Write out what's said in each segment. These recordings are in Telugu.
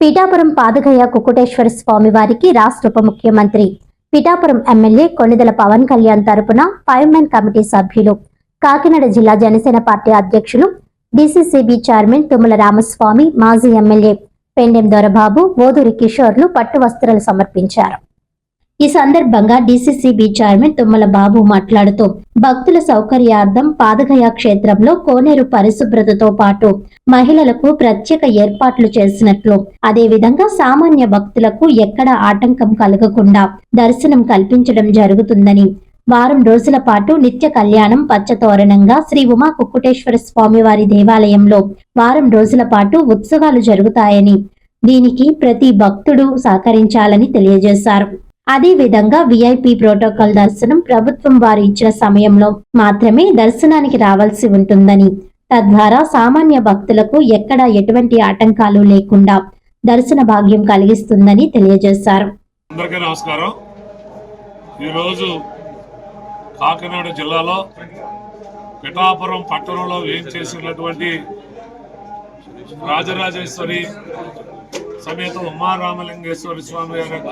పిఠాపురం పాదగయ్య కుకుటేశ్వర స్వామి వారికి రాష్ట్ర ఉప ముఖ్యమంత్రి పిఠాపురం ఎమ్మెల్యే కొణిదెల పవన్ కళ్యాణ్ తరపున ఫైవ్ మెన్ కమిటీ సభ్యులు కాకినాడ జిల్లా జనసేన పార్టీ అధ్యక్షులు డిసిసిబి చైర్మన్ తుమ్మల రామస్వామి మాజీ ఎమ్మెల్యే పెండెం దొరబాబు ఓదూరి కిషోర్లు పట్టు వస్త్రాలు సమర్పించారు. ఈ సందర్భంగా డిసిసిబి చైర్మన్ తుమ్మల బాబు మాట్లాడుతూ భక్తుల సౌకర్యార్థం పాదగయ క్షేత్రంలో కోనేరు పరిశుభ్రతతో పాటు మహిళలకు ప్రత్యేక ఏర్పాట్లు చేసినట్లు అదేవిధంగా సామాన్య భక్తులకు ఎక్కడ ఆటంకం కలగకుండా దర్శనం కల్పించడం జరుగుతుందని వారం రోజుల పాటు నిత్య కళ్యాణం పచ్చతోరణంగా శ్రీ ఉమా కుక్కుటేశ్వర స్వామివారి దేవాలయంలో వారం రోజుల పాటు ఉత్సవాలు జరుగుతాయని దీనికి ప్రతి భక్తుడు సహకరించాలని తెలియజేశారు. అదేవిధంగా విఐపి ప్రోటోకాల్ దర్శనం ప్రభుత్వం వారు ఇచ్చిన సమయంలో మాత్రమే దర్శనానికి రావాల్సి ఉంటుందని తద్వారా సామాన్య భక్తులకు ఎక్కడ ఎటువంటి ఆటంకాలు లేకుండా దర్శన భాగ్యం కలిగిస్తుందని తెలియజేశారు. అందరికీ నమస్కారం. ఈరోజు కాకినాడ జిల్లాలో పిఠాపురం పట్టణంలో ఏం చేసినటువంటి రాజరాజేశ్వరి సమేత ఉమారామలింగేశ్వర స్వామి గారి యొక్క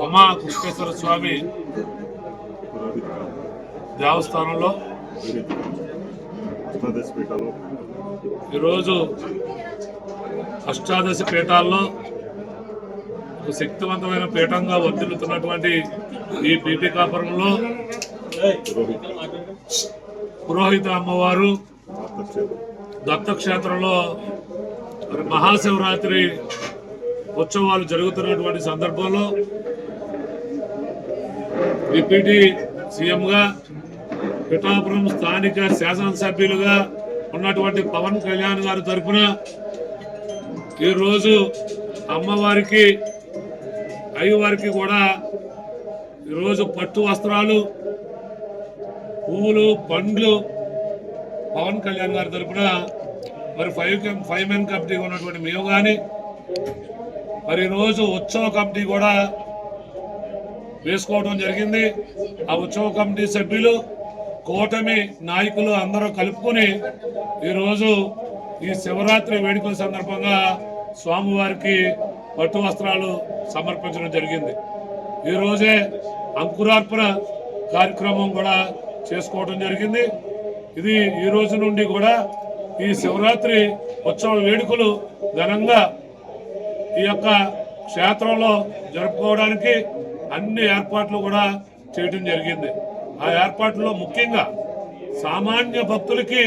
ఉమా కృష్ణేశ్వర స్వామి దేవస్థానంలో ఈరోజు అష్టాదశ పీఠాల్లో ఒక శక్తివంతమైన పీఠంగా వర్తిల్లుతున్నటువంటి ఈ పీఠికాపురంలో పురోహిత అమ్మవారు దత్తక్షేత్రంలో మహాశివరాత్రి ఉత్సవాలు జరుగుతున్నటువంటి సందర్భంలో డిప్యూటీ సీఎంగా పిఠాపురం స్థానిక శాసనసభ్యులుగా ఉన్నటువంటి పవన్ కళ్యాణ్ గారి తరఫున ఈరోజు అమ్మవారికి అయ్యవారికి కూడా ఈరోజు పట్టు వస్త్రాలు పువ్వులు పండ్లు పవన్ కళ్యాణ్ గారి తరఫున మరి ఫైవ్ ఫైవ్ మెన్ కమిటీ ఉన్నటువంటి మేము కానీ మరి ఈరోజు ఉత్సవ కమిటీ కూడా వేసుకోవడం జరిగింది. ఆ ఉత్సవ కమిటీ సభ్యులు కూటమి నాయకులు అందరూ కలుపుకొని ఈరోజు ఈ శివరాత్రి వేడుకల సందర్భంగా స్వామివారికి పట్టు వస్త్రాలు సమర్పించడం జరిగింది. ఈరోజే అంకురార్పణ కార్యక్రమం కూడా చేసుకోవడం జరిగింది. ఇది ఈ రోజు నుండి కూడా ఈ శివరాత్రి ఉత్సవ వేడుకలు ఘనంగా ఈ యొక్క క్షేత్రంలో జరుపుకోవడానికి అన్ని ఏర్పాట్లు కూడా చేయడం జరిగింది. ఆ ఏర్పాట్లలో ముఖ్యంగా సామాన్య భక్తులకి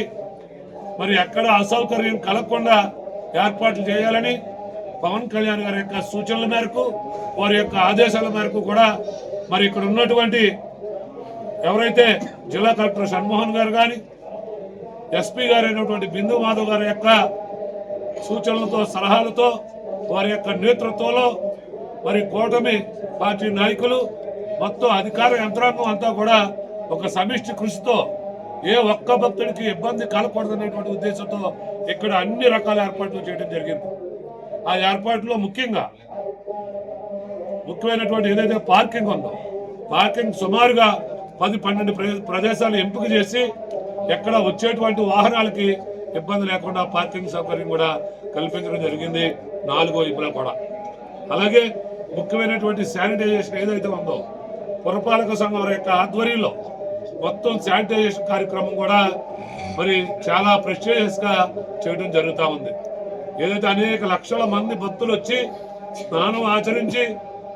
మరి ఎక్కడ అసౌకర్యం కలగకుండా ఏర్పాట్లు చేయాలని పవన్ కళ్యాణ్ గారి యొక్క సూచనల మేరకు వారి యొక్క ఆదేశాల మేరకు కూడా మరి ఇక్కడ ఉన్నటువంటి ఎవరైతే జిల్లా కలెక్టర్ షణ్మోహన్ గారు కానీ ఎస్పీ గారైనటువంటి బిందు మాధవ్ గారి యొక్క సూచనలతో సలహాలతో వారి యొక్క నేతృత్వంలో మరి కూటమి పార్టీ నాయకులు మొత్తం అధికార యంత్రాంగం అంతా కూడా ఒక సమిష్టి కృషితో ఏ ఒక్క భక్తుడికి ఇబ్బంది కలగకూడదనేటువంటి ఉద్దేశంతో ఇక్కడ అన్ని రకాల ఏర్పాట్లు చేయడం జరిగింది. ఆ ఏర్పాట్లో ముఖ్యంగా ముఖ్యమైనటువంటి ఏదైతే పార్కింగ్ ఉందో పార్కింగ్ సుమారుగా పది పన్నెండు ప్ర- ప్రదేశాలు ఎంపిక చేసి ఎక్కడ వచ్చేటువంటి వాహనాలకి ఇబ్బంది లేకుండా పార్కింగ్ సౌకర్యం కూడా కల్పించడం జరిగింది. నాలుగో వైపులా కూడా. అలాగే ముఖ్యమైనటువంటి శానిటైజేషన్ ఏదైతే ఉందో పురపాలక సంఘం వారి యొక్క ఆధ్వర్యంలో మొత్తం శానిటైజేషన్ కార్యక్రమం కూడా మరి చాలా ప్రెస్టీజియస్ చేయడం జరుగుతూ ఉంది. ఏదైతే అనేక లక్షల మంది భక్తులు వచ్చి స్నానం ఆచరించి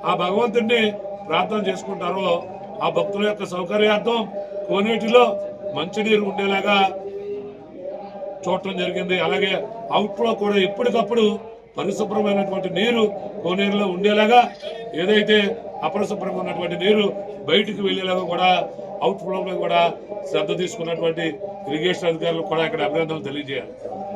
ఆ భగవంతుడిని ప్రార్థన చేసుకుంటారో ఆ భక్తుల యొక్క సౌకర్యార్థం కోనేటిలో మంచినీరు ఉండేలాగా చూడటం జరిగింది. అలాగే అవుట్లో కూడా ఎప్పటికప్పుడు పరిశుభ్రమైనటువంటి నీరు కోనేరులో ఉండేలాగా ఏదైతే అపరిశుభ్రంగా ఉన్నటువంటి నీరు బయటికి వెళ్ళేలాగా కూడా అవుట్ ఫ్లో కూడా శ్రద్ధ తీసుకున్నటువంటి ఇరిగేషన్ అధికారులకు కూడా ఇక్కడ అభినందనలు తెలియజేయాలి.